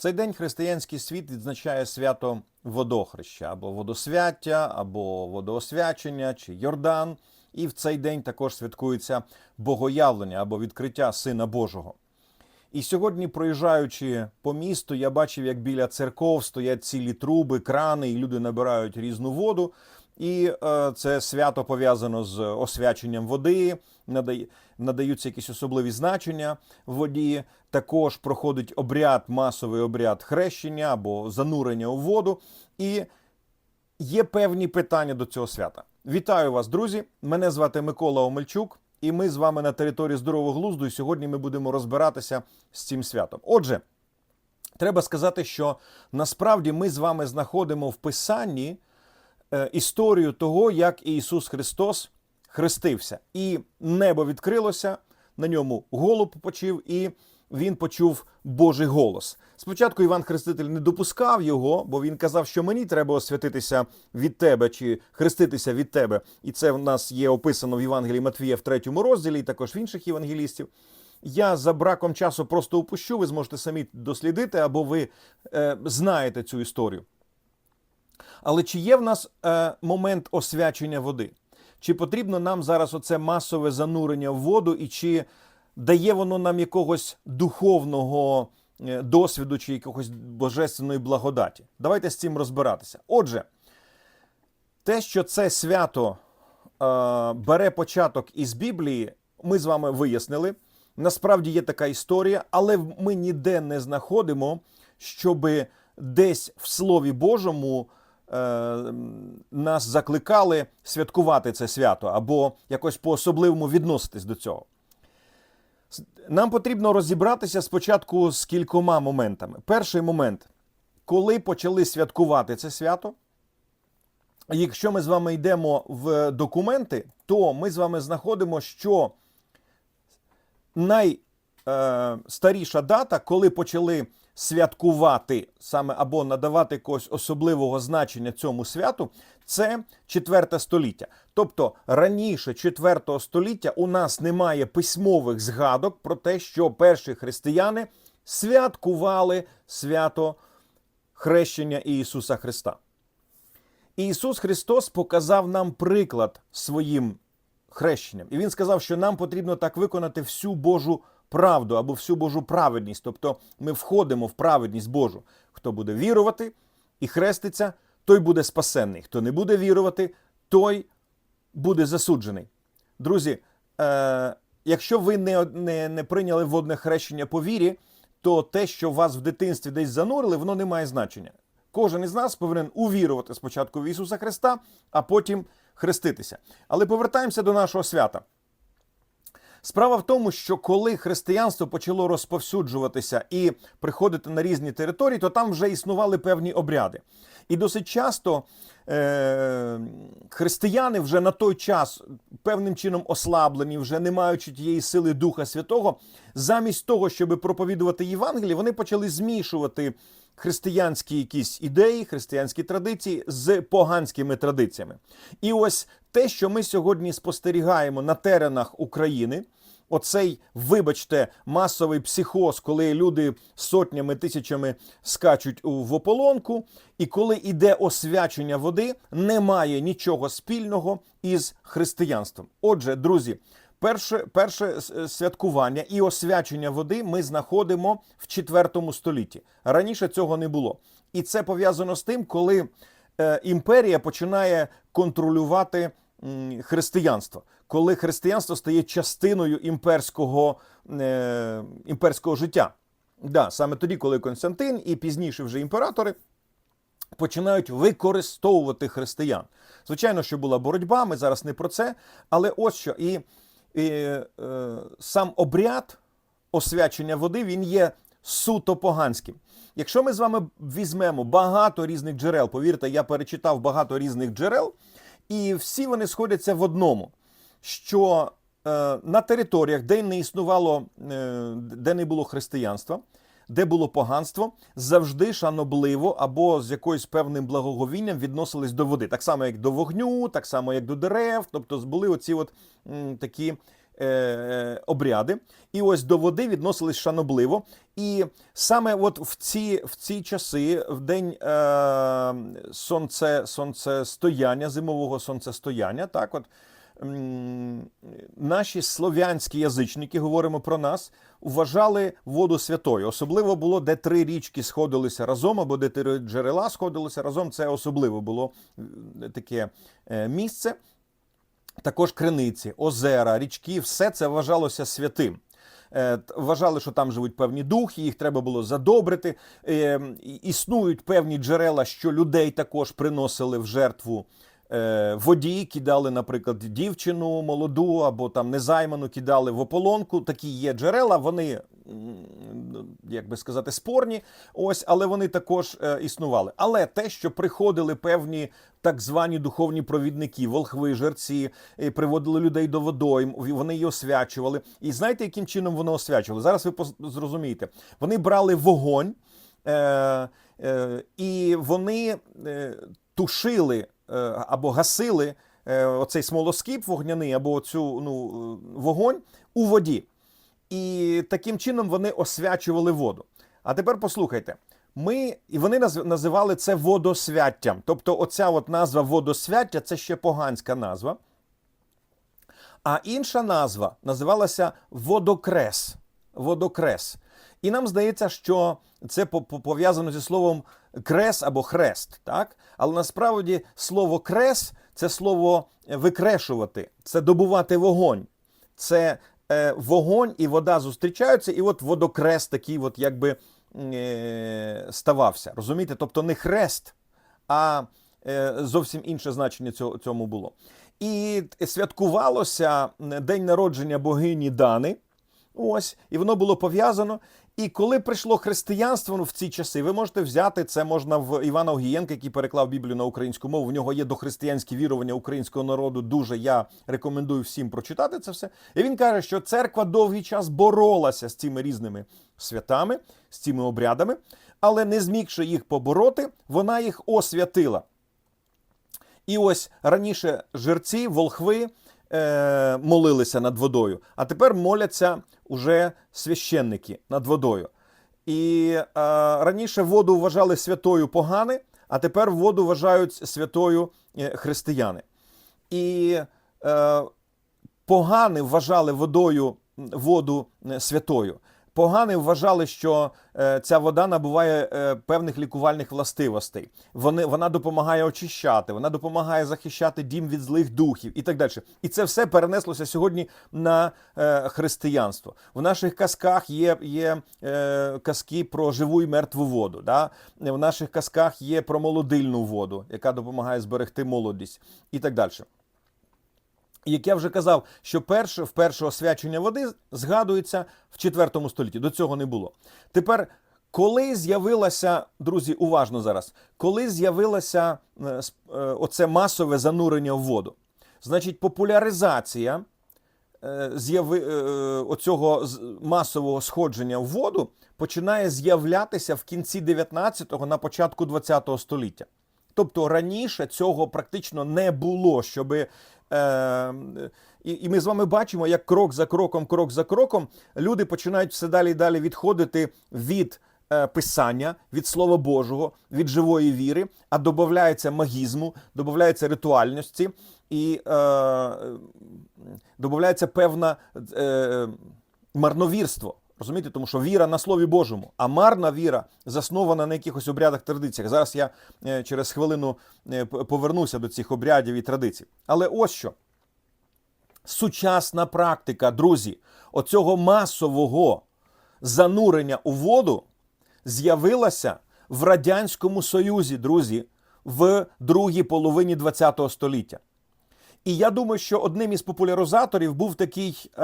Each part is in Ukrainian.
цей день християнський світ відзначає свято водохреща або водосвяття, або водоосвячення чи Йордан. І в цей день також святкується богоявлення або відкриття Сина Божого. І сьогодні, проїжджаючи по місту, я бачив, як біля церков стоять цілі труби, крани, і люди набирають різну воду. І е, це свято пов'язано з освяченням води, надаються якісь особливі значення в воді. Також проходить обряд, масовий обряд хрещення або занурення у воду. І є певні питання до цього свята. Вітаю вас, друзі! Мене звати Микола Омельчук, і ми з вами на території здорового глузду. І сьогодні ми будемо розбиратися з цим святом. Отже, треба сказати, що насправді ми з вами знаходимо в Писанні історію того, як Ісус Христос хрестився, і небо відкрилося, на ньому голуб почив, і він почув Божий голос. Спочатку Іван Хреститель не допускав його, бо він казав, що мені треба освятитися від тебе чи хреститися від тебе. І це в нас є описано в Євангелії Матвія в третьому розділі, і також в інших євангелістів. Я за браком часу просто упущу, ви зможете самі дослідити, або ви е, знаєте цю історію. Але чи є в нас е, момент освячення води? Чи потрібно нам зараз оце масове занурення в воду, і чи дає воно нам якогось духовного е, досвіду чи якогось божественної благодаті? Давайте з цим розбиратися. Отже, те, що це свято е, бере початок із Біблії, ми з вами вияснили. Насправді є така історія, але ми ніде не знаходимо, щоби десь в Слові Божому нас закликали святкувати це свято або якось по-особливому відноситись до цього. Нам потрібно розібратися спочатку з кількома моментами. Перший момент, коли почали святкувати це свято. Якщо ми з вами йдемо в документи, то ми з вами знаходимо, що найстаріша дата, коли почали святкувати саме або надавати якогось особливого значення цьому святу, це 4 століття. Тобто раніше 4 століття у нас немає письмових згадок про те, що перші християни святкували свято хрещення Ісуса Христа. Ісус Христос показав нам приклад своїм хрещенням. І Він сказав, що нам потрібно так виконати всю Божу правду або всю Божу праведність. Тобто ми входимо в праведність Божу. Хто буде вірувати і хреститься, той буде спасенний. Хто не буде вірувати, той буде засуджений. Друзі, е, якщо ви не, не, не прийняли водне хрещення по вірі, то те, що вас в дитинстві десь занурили, воно не має значення. Кожен із нас повинен увірувати спочатку в Ісуса Христа, а потім хреститися. Але повертаємося до нашого свята. Справа в тому, що коли християнство почало розповсюджуватися і приходити на різні території, то там вже існували певні обряди. І досить часто е- християни вже на той час певним чином ослаблені, вже не маючи тієї сили Духа Святого, замість того, щоб проповідувати Євангеліє, вони почали змішувати християнські якісь ідеї, християнські традиції з поганськими традиціями. І ось те, що ми сьогодні спостерігаємо на теренах України. Оцей, вибачте, масовий психоз, коли люди сотнями тисячами скачуть в ополонку, і коли іде освячення води, немає нічого спільного із християнством. Отже, друзі, перше, перше святкування і освячення води ми знаходимо в IV столітті. Раніше цього не було. І це пов'язано з тим, коли е, імперія починає контролювати м, християнство, коли християнство стає частиною імперського, е, імперського життя. Да, саме тоді, коли Константин і пізніше вже імператори починають використовувати християн. Звичайно, що була боротьба, ми зараз не про це, але ось що. І, і е, сам обряд освячення води він є суто поганським. Якщо ми з вами візьмемо багато різних джерел, повірте, я перечитав багато різних джерел, і всі вони сходяться в одному, що е, на територіях, де не існувало, е, де не було християнства, де було поганство, завжди шанобливо або з якоюсь певним благоговінням відносились до води, так само як до вогню, так само як до дерев. Тобто були оці от такі е, обряди. І ось до води відносились шанобливо. І саме от в ці, в ці часи, в день е, сонце, сонцестояння, зимового сонцестояння, так от. Наші слов'янські язичники, говоримо про нас, вважали воду святою. Особливо було, де три річки сходилися разом, або де три джерела сходилися разом. Це особливо було е, таке е, місце. Також криниці, озера, річки, все це вважалося святим. Е, Вважали, що там живуть певні духи, їх треба було задобрити. Е, Існують певні джерела, що людей також приносили в жертву е, воді, кидали, наприклад, дівчину молоду або там незайману кидали в ополонку. Такі є джерела, вони, як би сказати, спорні. Ось, але вони також е, існували. Але те, що приходили певні так звані духовні провідники, волхви, жерці, приводили людей до водойм, вони її освячували. І знаєте, яким чином вони освячували? Зараз ви зрозумієте. Вони брали вогонь, е, е, і вони е, тушили або гасили е, оцей смолоскип вогняний, або цю ну, е, вогонь у воді. І таким чином вони освячували воду. А тепер послухайте. Ми, і вони називали це водосвяттям. Тобто, оця от назва водосвяття це ще поганська назва. А інша назва називалася водокрес. Водокрес. І нам здається, що це по- по- пов'язано зі словом крес або хрест. Так? Але насправді слово крес це слово викрешувати, це добувати вогонь. Це е, вогонь і вода зустрічаються, і от водокрес такий, от якби е, ставався. Розумієте? Тобто не хрест, а е, зовсім інше значення цього, цьому було. І святкувалося день народження богині Дани. Ось, і воно було пов'язано. І коли прийшло християнство ну, в ці часи, ви можете взяти це можна в Івана Огієнка, який переклав Біблію на українську мову. В нього є дохристиянські вірування українського народу. Дуже я рекомендую всім прочитати це все. І він каже, що церква довгий час боролася з цими різними святами, з цими обрядами, але не змігши їх побороти, вона їх освятила. І ось раніше жерці, волхви е, молилися над водою, а тепер моляться уже священники над водою. І е, раніше воду вважали святою погани, а тепер воду вважають святою е, християни. І е, погани вважали водою воду е, святою. Погани вважали, що е, ця вода набуває е, певних лікувальних властивостей. Вони, вона допомагає очищати, вона допомагає захищати дім від злих духів і так далі. І це все перенеслося сьогодні на е, християнство. В наших казках є, є казки про живу і мертву воду. Да? В наших казках є про молодильну воду, яка допомагає зберегти молодість і так далі. Як я вже казав, що перше, вперше освячення води згадується в 4 столітті. До цього не було. Тепер, коли з'явилося, друзі, уважно зараз, коли з'явилося е, е, оце масове занурення в воду, значить, популяризація е, оцього масового сходження в воду починає з'являтися в кінці 19-го, на початку 20-го століття. Тобто раніше цього практично не було, щоби. Е, і, і ми з вами бачимо, як крок за кроком, крок за кроком люди починають все далі і далі відходити від е, писання, від Слова Божого, від живої віри, а додається магізму, додається ритуальності і е, додається певна е, марновірство. Розумієте, тому що віра на Слові Божому, а марна віра заснована на якихось обрядах традиціях. Зараз я е, через хвилину е, повернуся до цих обрядів і традицій. Але ось що. Сучасна практика, друзі, оцього масового занурення у воду з'явилася в Радянському Союзі, друзі, в другій половині ХХ століття. І я думаю, що одним із популяризаторів був такий, е,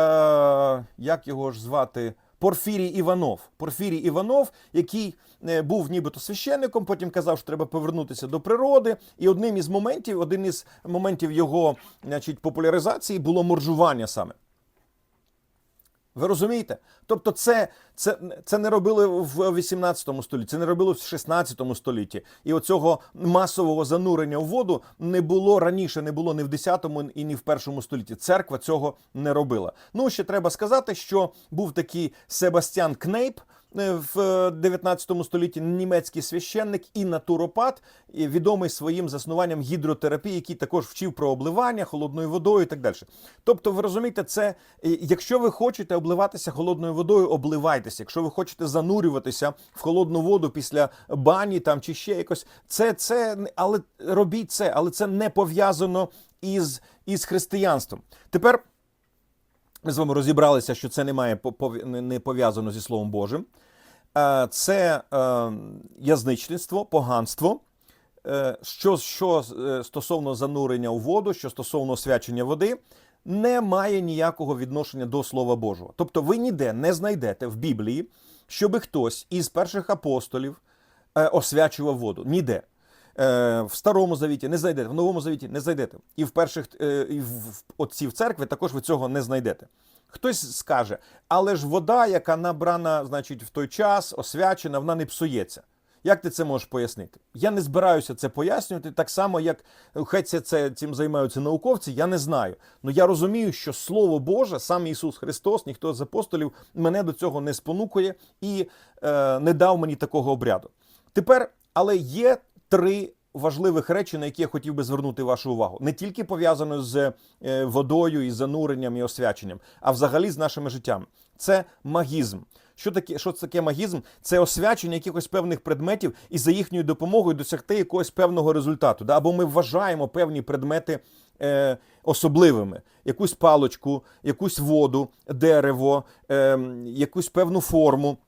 як його ж звати, Порфірій Іванов. Порфірій Іванов, який е, був нібито священником, потім казав, що треба повернутися до природи. І одним із моментів, один із моментів його значить, популяризації було моржування саме. Ви розумієте? Тобто, це, це, це не робили в 18 столітті, це не робили в 16 столітті. І оцього масового занурення в воду не було раніше, не було ні в 10 і ні в першому столітті. Церква цього не робила. Ну ще треба сказати, що був такий Себастьян Кнейп. Е, В 19 столітті німецький священник і натуропат, відомий своїм заснуванням гідротерапії, який також вчив про обливання холодною водою і так далі. Тобто, ви розумієте, це е, якщо ви хочете обливатися холодною водою, обливайтеся. Якщо ви хочете занурюватися в холодну воду після бані там чи ще якось, це це але робіть це, але це не пов'язано із, із християнством. Тепер. Ми з вами розібралися, що це не має не- пов'язано зі Словом Божим. Е, Це е, язичництво, поганство. Е, Що, що стосовно занурення у воду, що стосовно освячення води, не має ніякого відношення до Слова Божого. Тобто ви ніде не знайдете в Біблії, щоби хтось із перших апостолів освячував воду. Ніде. Е, В Старому Завіті не знайдете, в Новому Завіті не знайдете. І в перших е, і в отців церкви також ви цього не знайдете. Хтось скаже, але ж вода, яка набрана, значить, в той час, освячена, вона не псується. Як ти це можеш пояснити? Я не збираюся це пояснювати, так само, як хай це, цим займаються науковці, я не знаю. Ну я розумію, що Слово Боже, сам Ісус Христос, ніхто з апостолів мене до цього не спонукує і е, не дав мені такого обряду. Тепер, але є три важливих речі, на які я хотів би звернути вашу увагу. Не тільки пов'язано з е, водою і зануренням і освяченням, а взагалі з нашими життями. Це магізм. Що таке, що це таке магізм? Це освячення якихось певних предметів і за їхньою допомогою досягти якогось певного результату. Да? Або ми вважаємо певні предмети е, особливими: якусь палочку, якусь воду, дерево, е, якусь певну форму.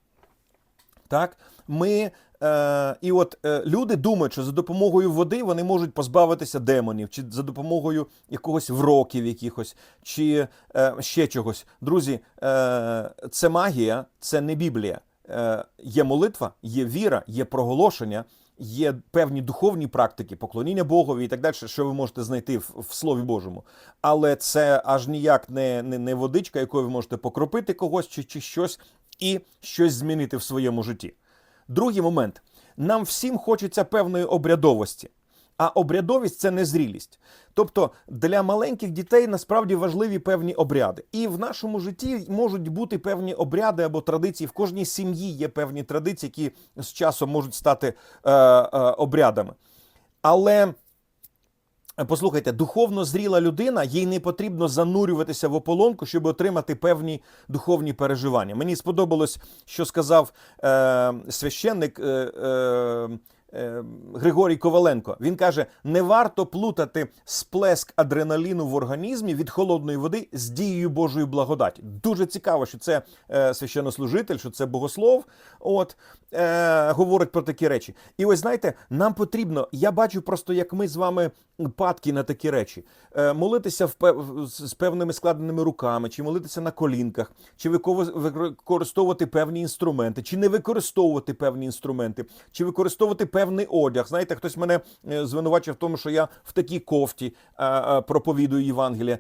Так, ми е, і от е, люди думають, що за допомогою води вони можуть позбавитися демонів, чи за допомогою якогось вроків, якихось, чи е, ще чогось. Друзі, е, це магія, це не Біблія. Е, є молитва, є віра, є проголошення. Є певні духовні практики, поклоніння Богові і так далі, що ви можете знайти в, в Слові Божому. Але це аж ніяк не, не, не водичка, якою ви можете покропити когось чи, чи щось і щось змінити в своєму житті. Другий момент: нам всім хочеться певної обрядовості. А обрядовість це незрілість. Тобто для маленьких дітей насправді важливі певні обряди. І в нашому житті можуть бути певні обряди або традиції. В кожній сім'ї є певні традиції, які з часом можуть стати е, е, обрядами. Але Послухайте, духовно зріла людина, їй не потрібно занурюватися в ополонку, щоб отримати певні духовні переживання. Мені сподобалось, що сказав е, священник. Е, е, е, Григорій Коваленко він каже: не варто плутати сплеск адреналіну в організмі від холодної води з дією Божої благодаті. Дуже цікаво, що це е, священнослужитель, що це богослов. От е, говорить про такі речі. І ось знаєте, нам потрібно. Я бачу просто, як ми з вами падки на такі речі. Е, молитися в з певними складеними руками, чи молитися на колінках, чи використовувати певні інструменти, чи не використовувати певні інструменти, чи використовувати певний одяг. Знаєте, хтось мене е, звинувачив в тому, що я в такій кофті е, е, проповідую Євангелія.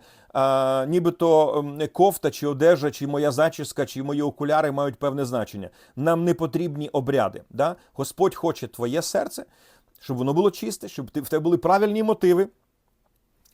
Нібито кофта, чи одежа, чи моя зачіска, чи мої окуляри мають певне значення. Нам не потрібні обряди. Да? Господь хоче твоє серце, щоб воно було чисте, щоб в тебе були правильні мотиви.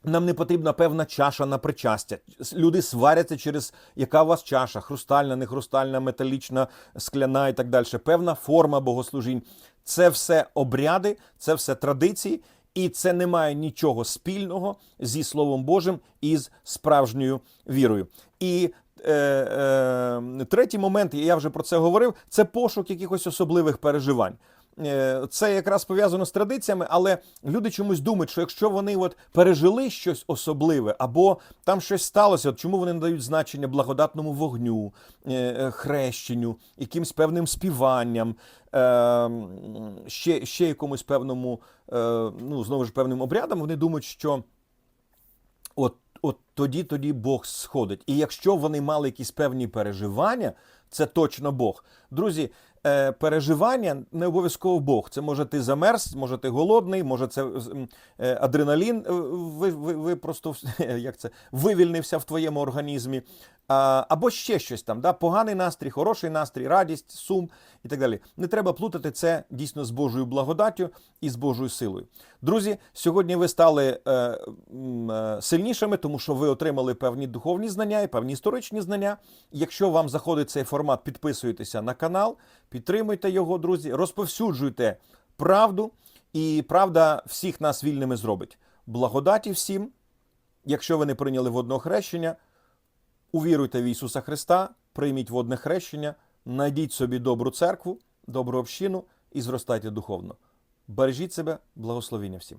Нам не потрібна певна чаша на причастя. Люди сваряться через яка у вас чаша, хрустальна, не хрустальна, металічна, скляна і так далі. Певна форма богослужінь. Це все обряди, це все традиції, і це не має нічого спільного зі Словом Божим і з справжньою вірою. І е, е, третій момент, я вже про це говорив, це пошук якихось особливих переживань. Е, Це якраз пов'язано з традиціями, але люди чомусь думають, що якщо вони от пережили щось особливе, або там щось сталося, от чому вони надають значення благодатному вогню, е, е, хрещенню, якимсь певним співанням, ще, ще якомусь певному, ну знову ж певним обрядам, вони думають, що от, от тоді, тоді Бог сходить. І якщо вони мали якісь певні переживання, це точно Бог. Друзі, е, переживання не обов'язково Бог. Це може ти замерз, може ти голодний, може це е, адреналін. е, Ви, ви, ви просто як це вивільнився в твоєму організмі. Або ще щось там, да? поганий настрій, хороший настрій, радість, сум і так далі. Не треба плутати це дійсно з Божою благодаттю і з Божою силою. Друзі, сьогодні ви стали е, е, сильнішими, тому що ви отримали певні духовні знання і певні історичні знання. Якщо вам заходить цей формат, підписуйтеся на канал, підтримуйте його, друзі, розповсюджуйте правду, і правда всіх нас вільними зробить. Благодаті всім, якщо ви не прийняли водного хрещення. Увіруйте в Ісуса Христа, прийміть водне хрещення, знайдіть собі добру церкву, добру общину і зростайте духовно. Бережіть себе, благословіння всім.